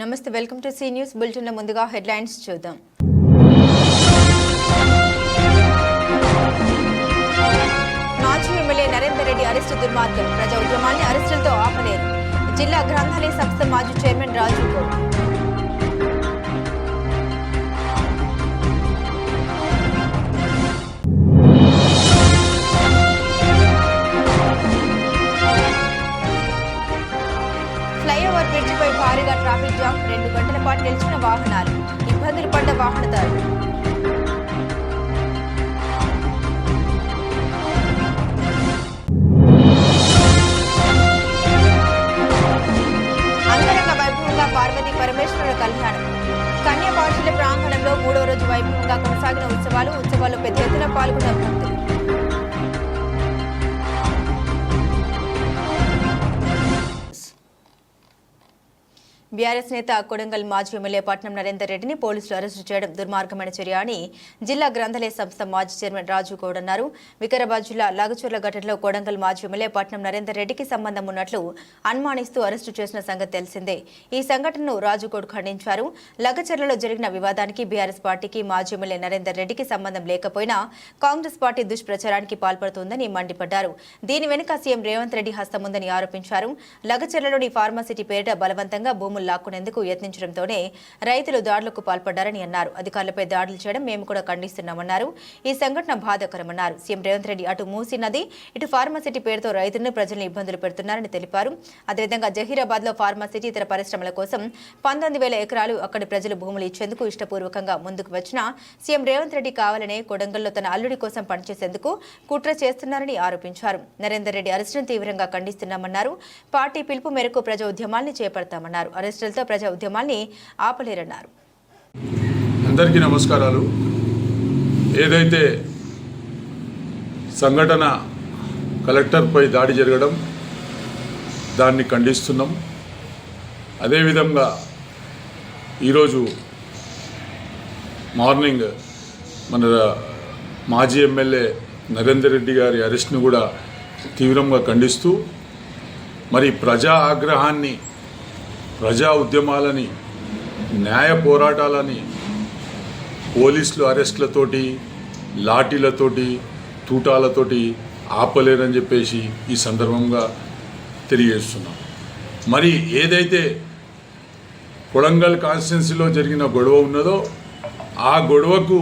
Namaste welcome to C news. బులెటిన్ల ముందుగా headlines చూద్దాం. మాజీ ఎమ్మెల్యే నరేందర్ రెడ్డి అరెస్టు దుర్మార్గం. ప్రజా ఉద్యమాన్ని అరెస్టులతో ఆపలేరు. జిల్లా గ్రంథాలయ సంస్థ మాజీ చైర్మన్ రాజు గౌడ్. బీఆర్ఎస్ నేత కొడంగల్ మాజీ ఎమ్మెల్యే పట్నం నరేందర్ రెడ్డిని పోలీసులు అరెస్టు చేయడం దుర్మార్గమైన చర్య అని జిల్లా గ్రంథాలయ సంస్థ మాజీ చైర్మన్ రాజు గౌడ్ అన్నారు. వికారాబాద్ జిల్లా లగచూర్ల ఘటనలో కొడంగల్ మాజీ ఎమ్మెల్యే పట్నం నరేందర్ రెడ్డికి సంబంధం ఉన్నట్లు అనుమానిస్తూ అరెస్టు చేసిన సంగతి తెలిసిందే. ఈ సంఘటనను రాజుగౌడ్ ఖండించారు. లగచర్లలో జరిగిన వివాదానికి బీఆర్ఎస్ పార్టీకి మాజీ ఎమ్మెల్యే నరేందర్ రెడ్డికి సంబంధం లేకపోయినా కాంగ్రెస్ పార్టీ దుష్ప్రచారానికి పాల్పడుతోందని మండిపడ్డారు. దీని వెనుక సీఎం రేవంత్ రెడ్డి హస్తముందని ఆరోపించారు. లగచర్లలోని ఫార్మాసిటీ పేరిట బలవంతంగా భూములు లాక్కునేందుకు యత్నించడంతోనే రైతులు దాడులకు పాల్పడ్డారని అన్నారు. అధికారులపై దాడులు చేయడం మేము కూడా ఖండిస్తున్నామన్నారు. ఈ సంఘటన బాధాకరమన్నారు. సీఎం రేవంత్ రెడ్డి అటు మూసీ నది ఇటు ఫార్మాసిటీ పేరుతో రైతులను ప్రజలను ఇబ్బందులు పెడుతున్నారని తెలిపారు. అదేవిధంగా జహీరాబాద్లో ఫార్మాసిటీ ఇతర పరిశ్రమల కోసం పంతొమ్మిది వేల ఎకరాలు అక్కడి ప్రజలు భూములు ఇచ్చేందుకు ఇష్టపూర్వకంగా ముందుకు వచ్చిన సీఎం రేవంత్ రెడ్డి కావాలనే కొడంగల్లో తన అల్లుడి కోసం పనిచేసేందుకు కుట్ర చేస్తున్నారని ఆరోపించారు. నరేందర్ రెడ్డి అరెస్టును తీవ్రంగా ఖండిస్తున్నామన్నారు. పార్టీ పిలుపు మేరకు ప్రజా ఉద్యమాల్ని చేపడతామన్నారు. అరెస్టులతో ప్రజా ఉద్యమాన్ని ఆపలేరన్నారు. అందరికీ నమస్కారాలు. ఏదైతే సంఘటన కలెక్టర్పై దాడి జరగడం దాన్ని ఖండిస్తున్నాం. అదేవిధంగా ఈరోజు మార్నింగ్ మన మాజీ ఎమ్మెల్యే నరేందర్ రెడ్డి గారి అరెస్ట్ను కూడా తీవ్రంగా ఖండిస్తూ మరి ప్రజా ఆగ్రహాన్ని ప్రజా ఉద్యమాలని న్యాయ పోరాటాలని పోలీసులు అరెస్టులతోటి లాఠీలతోటి తూటాలతోటి ఆపలేరని చెప్పేసి ఈ సందర్భంగా తెలియజేస్తున్నాం. మరి ఏదైతే కొడంగల్ కాన్స్టిట్యున్సీలో జరిగిన గొడవ ఉన్నదో ఆ గొడవకు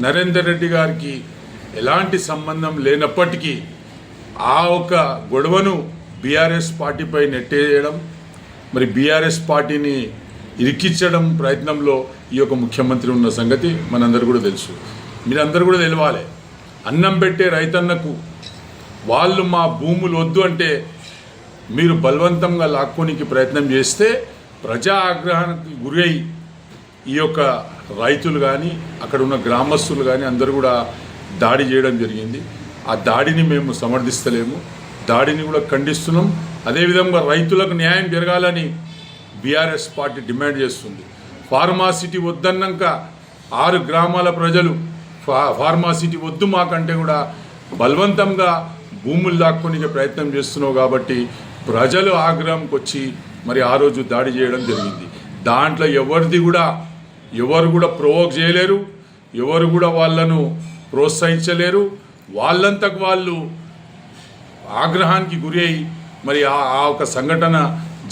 నరేందర్ రెడ్డి గారికి ఎలాంటి సంబంధం లేనప్పటికీ ఆ ఒక గొడవను బీఆర్ఎస్ పార్టీపై నెట్టేయడం మరి బీఆర్ఎస్ పార్టీని ఇరికించడం ప్రయత్నంలో ఈ యొక్క ముఖ్యమంత్రి ఉన్న సంగతి మనందరూ కూడా తెలుసు. మీరందరూ కూడా తెలవాలి. అన్నం పెట్టే రైతన్నకు వాళ్ళు మా భూములు వద్దు అంటే మీరు బలవంతంగా లాక్కోనికి ప్రయత్నం చేస్తే ప్రజా ఆగ్రహానికి గురై ఈ యొక్క రైతులు కానీ అక్కడ ఉన్న గ్రామస్తులు కానీ అందరూ కూడా దాడి చేయడం జరిగింది. ఆ దాడిని మేము సమర్థిస్తలేము. దాడిని కూడా ఖండిస్తున్నాం. అదేవిధంగా రైతులకు న్యాయం జరగాలని బీఆర్ఎస్ పార్టీ డిమాండ్ చేస్తుంది. ఫార్మాసిటీ వద్దన్నాక ఆరు గ్రామాల ప్రజలు ఫా ఫార్మాసిటీ వద్దు మాకంటే కూడా బలవంతంగా భూములు దాక్కునే ప్రయత్నం చేస్తున్నావు కాబట్టి ప్రజలు ఆగ్రహంకి వచ్చి మరి ఆ రోజు దాడి చేయడం జరిగింది. దాంట్లో ఎవరిది కూడా ఎవరు కూడా ప్రోవోక్ చేయలేరు ఎవరు కూడా వాళ్ళను ప్రోత్సహించలేరు. వాళ్ళంతకు వాళ్ళు ఆగ్రహానికి గురి అయి మరి ఆ ఆ ఒక సంఘటన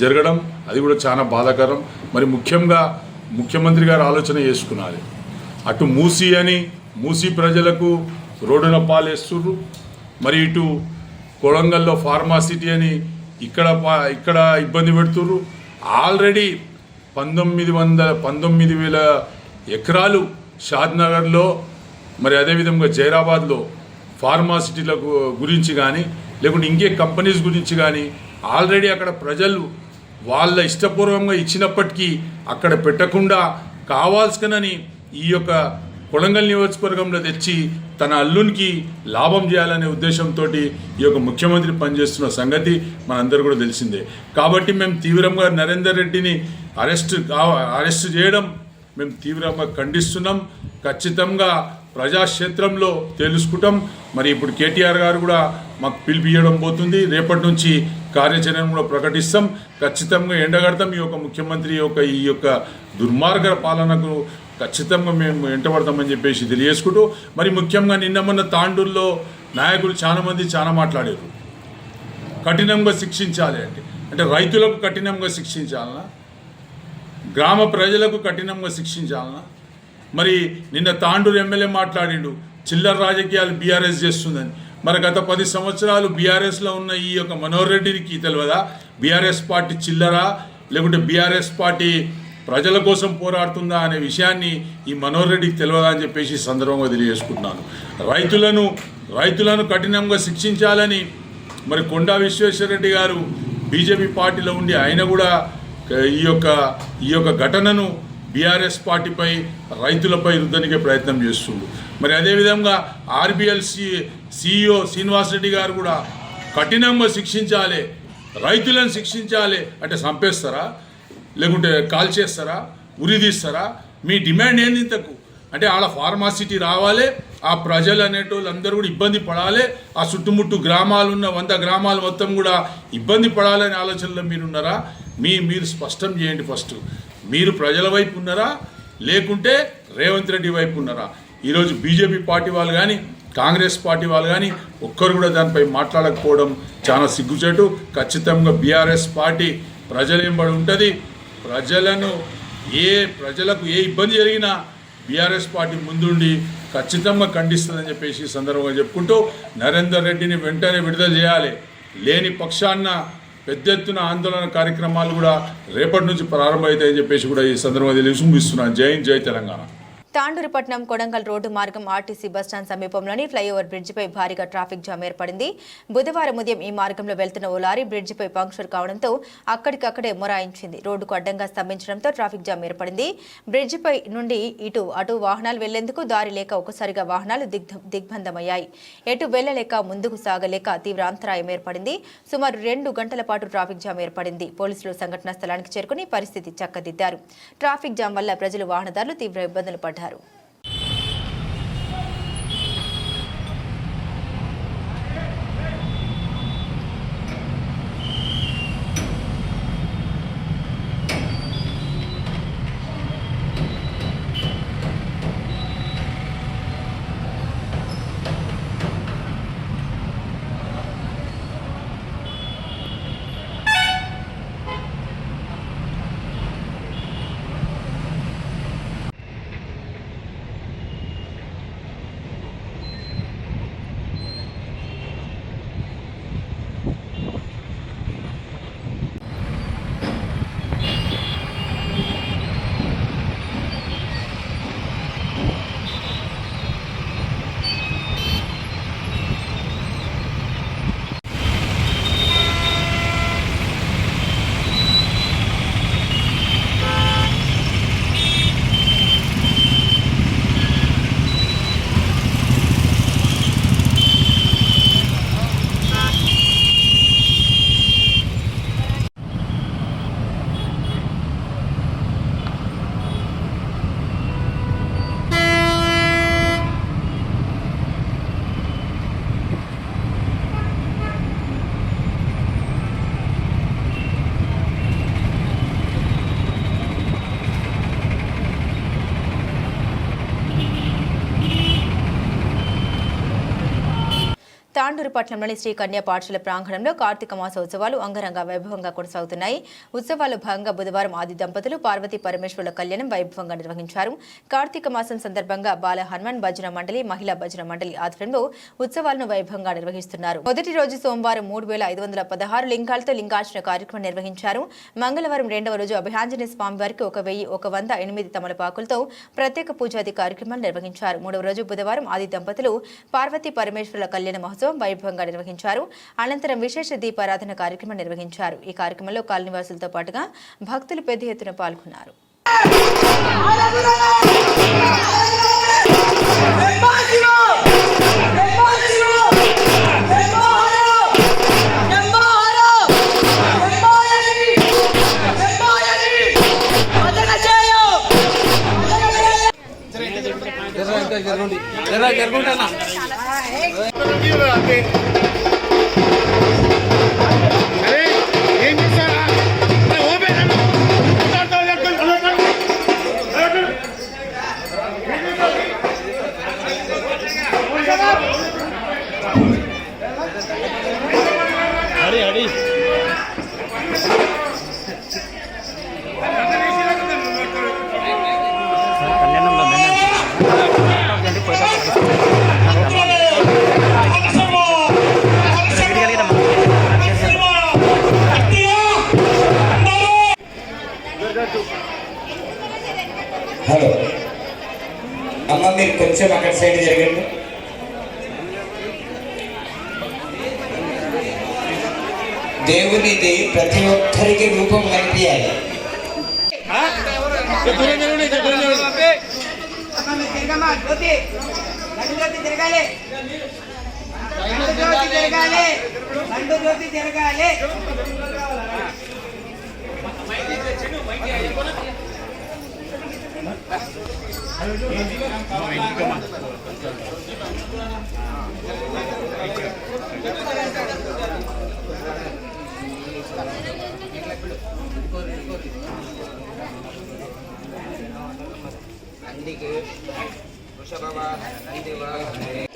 జరగడం అది కూడా చాలా బాధాకరం. మరి ముఖ్యంగా ముఖ్యమంత్రి గారు ఆలోచన చేసుకున్నారు. అటు మూసి అని మూసి ప్రజలకు రోడ్డున పాలేస్తుర్రు. మరి ఇటు కొడంగల్లో ఫార్మాసిటీ అని ఇక్కడ ఇక్కడ ఇబ్బంది పెడుతుర్రు. ఆల్రెడీ పంతొమ్మిది వందల పంతొమ్మిది వేల ఎకరాలు షాద్నగర్లో మరి అదేవిధంగా జైరాబాద్లో ఫార్మాసిటీలకు గురించి కానీ లేకుంటే ఇంకే కంపెనీస్ గురించి కానీ ఆల్రెడీ అక్కడ ప్రజలు వాళ్ళ ఇష్టపూర్వకంగా ఇచ్చినప్పటికీ అక్కడ పెట్టకుండా కావాల్సినని ఈ యొక్క కొడంగల్ నియోజకవర్గంలో తెచ్చి తన అల్లునికి లాభం చేయాలనే ఉద్దేశంతో ఈ యొక్క ముఖ్యమంత్రి పనిచేస్తున్న సంగతి మనందరూ కూడా తెలిసిందే. కాబట్టి మేము తీవ్రంగా నరేందర్ రెడ్డిని అరెస్ట్ కా అరెస్ట్ చేయడం మేము తీవ్రంగా ఖండిస్తున్నాం. ఖచ్చితంగా ప్రజాక్షేత్రంలో తెలుసుకుంటాం. మరి ఇప్పుడు కేటీఆర్ గారు కూడా మాకు పిలిపియడం పోతుంది. రేపటి నుంచి కార్యాచరణ కూడా ప్రకటిస్తాం. ఖచ్చితంగా ఎండగడతాం. ఈ యొక్క ముఖ్యమంత్రి యొక్క ఈ యొక్క దుర్మార్గ పాలనకు ఖచ్చితంగా మేము ఎంటబడతామని చెప్పేసి తెలియజేసుకుంటూ మరి ముఖ్యంగా నిన్న మొన్న తాండూరులో నాయకులు చాలా మంది చాలా మాట్లాడారు. కఠినంగా శిక్షించాలి అంటే అంటే రైతులకు కఠినంగా శిక్షించాలనా? గ్రామ ప్రజలకు కఠినంగా శిక్షించాలనా? మరి నిన్న తాండూరు ఎమ్మెల్యే మాట్లాడిండు చిల్లర రాజకీయాలు బీఆర్ఎస్ చేస్తుందని. మరి గత పది సంవత్సరాలు బీఆర్ఎస్లో ఉన్న ఈ యొక్క మనోహర్ రెడ్డికి తెలియదా బీఆర్ఎస్ పార్టీ చిల్లరా లేకుంటే బీఆర్ఎస్ పార్టీ ప్రజల కోసం పోరాడుతుందా అనే విషయాన్ని ఈ మనోహర్ రెడ్డికి తెలియదా అని చెప్పేసి సందర్భంగా తెలియజేసుకుంటున్నాను. రైతులను రైతులను కఠినంగా శిక్షించాలని మరి కొండా విశ్వేశ్వరరెడ్డి గారు బీజేపీ పార్టీలో ఉండి ఆయన కూడా ఈ యొక్క ఈ యొక్క ఘటనను బీఆర్ఎస్ పార్టీపై రైతులపై రుద్దనికే ప్రయత్నం చేస్తుండు మరి అదేవిధంగా ఆర్బిఎల్ సి సిఇఓ శ్రీనివాసరెడ్డి గారు కూడా కఠినంగా శిక్షించాలి రైతులను శిక్షించాలి అంటే చంపేస్తారా? లేకుంటే కాల్ చేస్తారా ఉరి తీస్తారా? మీ డిమాండ్ ఏంది ఇంతకు? అంటే ఆడ ఫార్మాసిటీ రావాలి ఆ ప్రజలు అనేటోళ్ళు అందరూ కూడా ఇబ్బంది పడాలి ఆ చుట్టుముట్టు గ్రామాలు ఉన్న వంద గ్రామాలు మొత్తం కూడా ఇబ్బంది పడాలనే ఆలోచనలో మీరున్నారా? మీ మీరు స్పష్టం చేయండి ఫస్ట్. మీరు ప్రజల వైపు ఉన్నారా? లేకుంటే రేవంత్ రెడ్డి వైపు ఉన్నారా? ఈరోజు బీజేపీ పార్టీ వాళ్ళు కానీ కాంగ్రెస్ పార్టీ వాళ్ళు కానీ ఒక్కరు కూడా దానిపై మాట్లాడకపోవడం చాలా సిగ్గుచేటు. ఖచ్చితంగా బీఆర్ఎస్ పార్టీ ప్రజలేంబడి ఉంటుంది? ప్రజలను ఏ ప్రజలకు ఏ ఇబ్బంది జరిగినా బీఆర్ఎస్ పార్టీ ముందుండి ఖచ్చితంగా ఖండిస్తుందని చెప్పేసి సందర్భంగా చెప్పుకుంటూ నరేందర్ రెడ్డిని వెంటనే విడుదల చేయాలి. లేని పక్షాన్న పెద్ద ఎత్తున ఆందోళన కార్యక్రమాలు కూడా రేపటి నుంచి ప్రారంభమవుతాయని చెప్పేసి కూడా ఈ సందర్భంగా తెలిసి ముగిస్తున్నాను. జై జై తెలంగాణ. తాండూరుపట్నం కొడంగల్ రోడ్డు మార్గం ఆర్టీసీ బస్టాండ్ సమీపంలోని ఫ్లైఓవర్ బ్రిడ్జిపై భారీగా ట్రాఫిక్ జామ్ ఏర్పడింది. బుధవారం ఉదయం ఈ మార్గంలో వెళ్తున్న ఓ లారీ బ్రిడ్జిపై పంక్చర్ కావడంతో అక్కడికక్కడే మొరాయించింది. రోడ్డుకు అడ్డంగా స్తంభించడంతో ట్రాఫిక్ జామ్ ఏర్పడింది. బ్రిడ్జిపై నుండి ఇటు అటు వాహనాలు వెళ్ళేందుకు దారి లేక ఒకసారిగా వాహనాలు దిగ్ధ దిగ్బంధమయ్యాయి ఎటు వెళ్ళలేక ముందుకు సాగలేక తీవ్ర అంతరాయం ఏర్పడింది. సుమారు రెండు గంటల పాటు ట్రాఫిక్ జామ్ ఏర్పడింది. పోలీసులు సంఘటనా స్థలానికి చేరుకుని పరిస్థితి చక్కదిద్దారు. ట్రాఫిక్ జామ్ వల్ల ప్రజలు వాహనదారులు తీవ్ర ఇబ్బందులు పడ్డారు. తాండూరు పట్టణంలోని శ్రీ కన్యా పాఠశాల ప్రాంగణంలో కార్తీక మాస ఉత్సవాలు అంగరంగ వైభవంగా కొనసాగుతున్నాయి. ఉత్సవాల్లో భాగంగా బుధవారం ఆది దంపతులు పార్వతీ పరమేశ్వరుల కళ్యాణం వైభవంగా నిర్వహించారు. కార్తీక మాసం సందర్భంగా బాల హనుమాన్ భజన మండలి మహిళా భజన మండలి ఆధ్వర్యంలో ఉత్సవాలను వైభవంగా నిర్వహిస్తున్నారు. మొదటి రోజు సోమవారం మూడు వేల ఐదు వందల పదహారు లింగాలతో లింగార్చన కార్యక్రమం నిర్వహించారు. మంగళవారం రెండవ రోజు అభియాంజనేయ స్వామి వారికి ఒక వెయ్యి ఒక వంద ఎనిమిది తమలపాకులతో ప్రత్యేక పూజాది కార్యక్రమాలు నిర్వహించారు. మూడవ రోజు బుధవారం ఆది దంపతులు పార్వతీ పరమేశ్వరుల కళ్యాణ మహోత్సవం వైభవంగా నిర్వహించారు అనంతరం విశేష దీపారాధన కార్యక్రమం నిర్వహించారు ఈ కార్యక్రమంలో కాలనివాసులతో పాటుగా భక్తులు పెద్ద ఎత్తున పాల్గొన్నారు జరా జరుగుంటానా హలో. అమ్మ మీరు కొంచెం అక్కడ సైడ్ జరగండి. దేవునిది ప్రతి ఒక్కరికి రూపం కనిపించాలి. జరగాలి జరగండి జరగాలి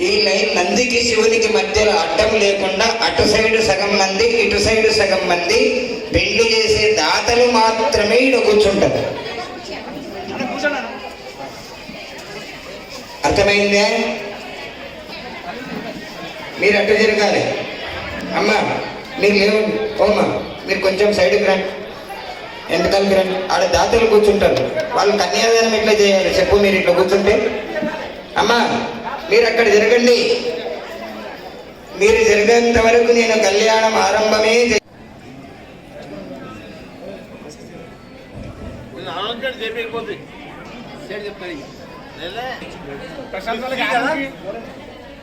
ఈ లైన్ నందికి శివునికి మధ్యలో అడ్డం లేకుండా అటు సైడ్ సగం మంది ఇటు సైడ్ సగం మంది పెళ్ళి చేసే దాతలు మాత్రమే ఇక్కడ కూర్చుంటారు. అర్థమైందే? మీరు అటు జరగాలి. అమ్మ మీరు లేవండి. ఓమ్మా మీరు కొంచెం సైడ్కి రండి. ఎంతకాలకి రండి. ఆడ దాతలు కూర్చుంటారు. వాళ్ళు కన్యాదానం ఎట్లా చేయాలి? చెప్పు మీరు ఇట్లా కూర్చుంటే. అమ్మా మీరు అక్కడ జరగండి. మీరు జరిగేంత వరకు నేను కళ్యాణం ఆరంభమే చే-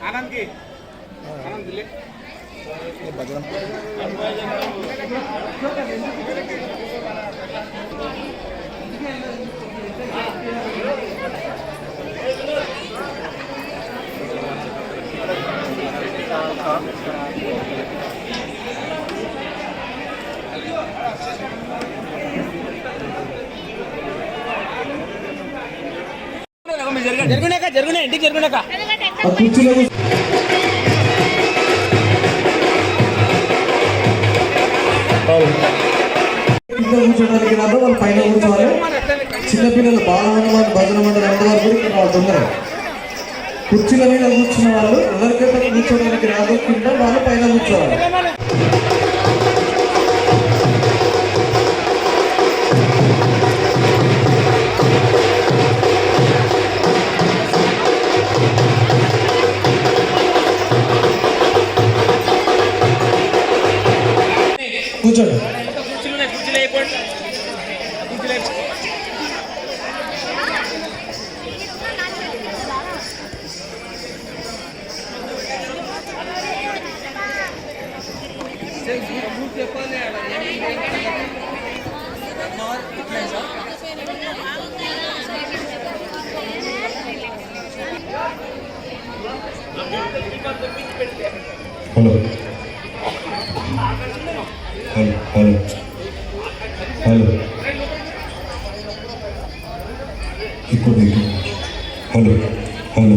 ఆనంద్ చెప్పి వెళ్ళిపోతుంది సైడ్ చెప్తాను జరుగునాక జరుగునా ఇంటికి జరుగునాక కూర్చోడానికి రాదు వాళ్ళు పైన కూర్చోవాలి చిన్నపిల్లలు బాల హనుమాన్ భజన మండలి అందరూ కూడా వాళ్ళు తొందర కుర్చీల మీద కూర్చున్న వాళ్ళు ఎవరికైతే కూర్చోడానికి రాదు కింద వాళ్ళు పైన కూర్చోవాలి. హలో హలో హలో హలో ఇక్కడ హలో హలో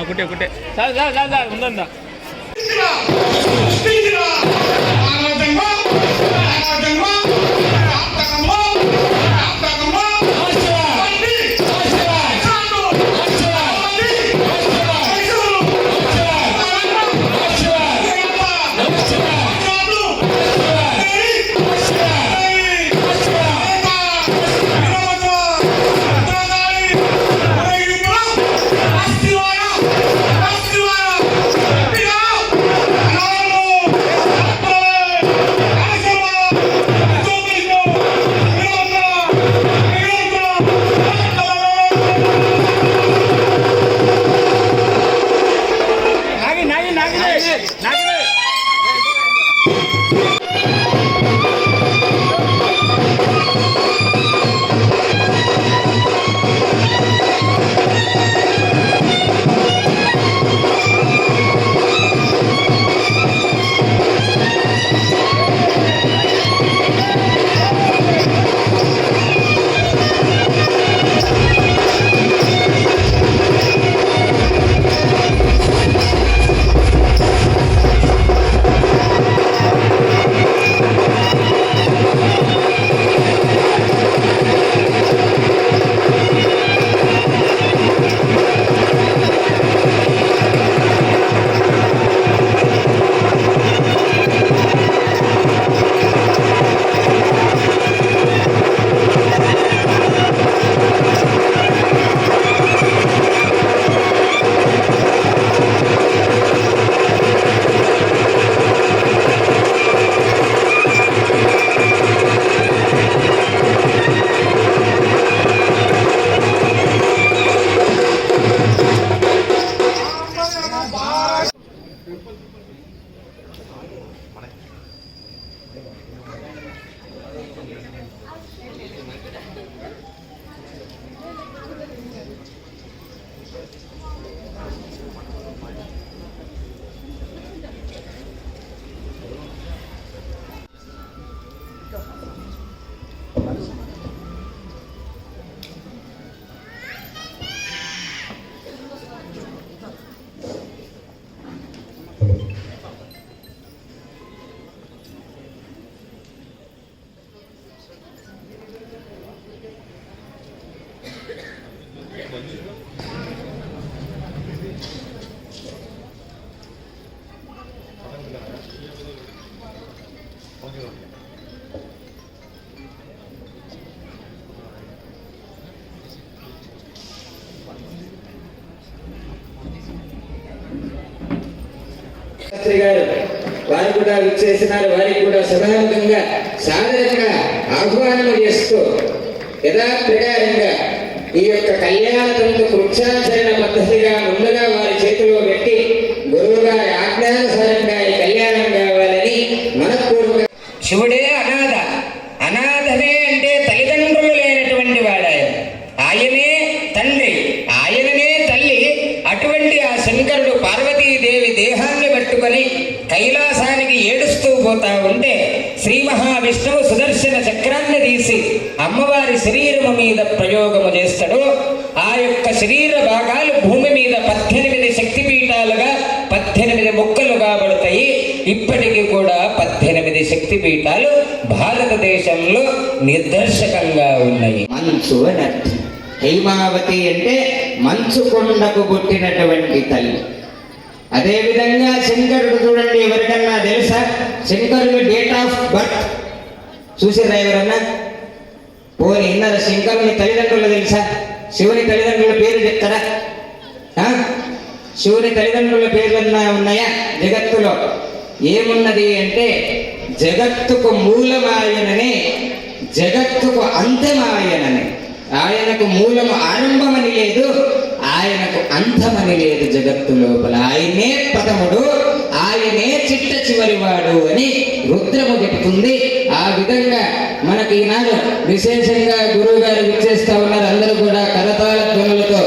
ఒకటే ఒకటే ఉందా శాస్త్రి గారు వారు కూడా విచ్చేసినారు. వారికి కూడా సదాంతంగా సాధారణంగా ఆహ్వానం చేస్తూ యథాప్రకారంగా ఈ యొక్క కళ్యాణ తంతు వృక్షాచరణ పద్ధతిగా ముందుగా వారి చేతిలో పెట్టి గురువు గారి ఆజ్ఞానుసారంగా ఈ కళ్యాణం కావాలని మనపూర్వక శివుడే పెట్టుకొని కైలాసానికి ఏడుస్తూ పోతా ఉంటే శ్రీ మహావిష్ణువు సుదర్శన చక్రాన్ని తీసి అమ్మవారి శరీరము మీద ప్రయోగము చేస్తాడు ఆ యొక్క శరీర భాగాలు భూమి మీద పద్దెనిమిది శక్తిపీఠాలుగా పద్దెనిమిది ముక్కలుగా పడతాయి. ఇప్పటికీ కూడా పద్దెనిమిది శక్తిపీఠాలు భారతదేశంలో నిర్దర్శకంగా ఉన్నాయి. మంచు అని అర్థం. హైమావతి అంటే మంచు కొండకు పుట్టినటువంటి తల్లి. అదేవిధంగా శంకరుడు చూడండి ఎవరికన్నా తెలుసా? శంకరుడు డేట్ ఆఫ్ బర్త్ చూసారా ఎవరన్నా? పోనీ ఇన్నర శంకరుని తల్లిదండ్రులు తెలుసా? శివుని తల్లిదండ్రుల పేరు చెప్తారా? శివుని తల్లిదండ్రుల పేర్లు ఉన్నాయా జగత్తులో? ఏమున్నది అంటే జగత్తుకు మూలమాయనని జగత్తుకు అంతమాయనని. ఆయనకు మూలము ఆరంభమని లేదు ఆయనకు అంతమని లేదు జగత్తు లోపల. ఆయనే పదముడు ఆయనే చిట్ట చివరివాడు అని రుద్రము చెబుతుంది. ఆ విధంగా మనకి ఈనాడు విశేషంగా గురువు గారు విచ్చేస్తా ఉన్నారు. అందరూ కూడా కరతాళ ధ్వనులతో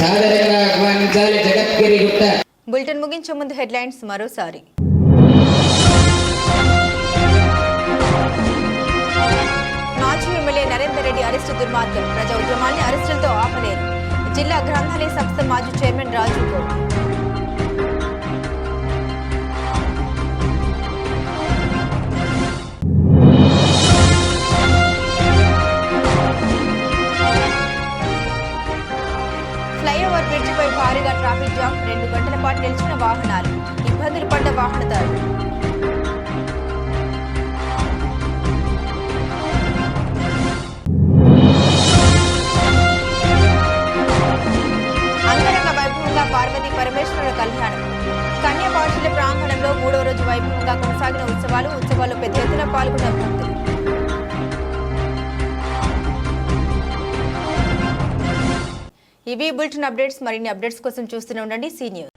సాదరంగా ఆహ్వానించాలి. జగద్గిరి గుట్ట. బులెటిన్ ముగించే ముందు హెడ్లైన్స్ మరోసారి. జిల్లా గ్రంథాలయ సంస్థ మాజీ చైర్మన్ రాజు గౌడ్ ఫ్లైఓవర్ బ్రిడ్జిపై భారీగా ట్రాఫిక్ జామ్ రెండు గంటల పాటు నిలిచిన వాహనాలు ఇబ్బందులు పడ్డ వాహనదారులు. కళ్యాణం కన్య పాఠశాల ప్రాంగణంలో మూడో రోజు వైభవంగా కొనసాగిన ఉత్సవాలు ఉత్సవాల్లో పెద్ద ఎత్తున పాల్గొన్న భక్తులు ఇవి బులెటిన్ అప్డేట్స్. మరిన్ని అప్డేట్స్ కోసం చూస్తూనే ఉండండి. C news.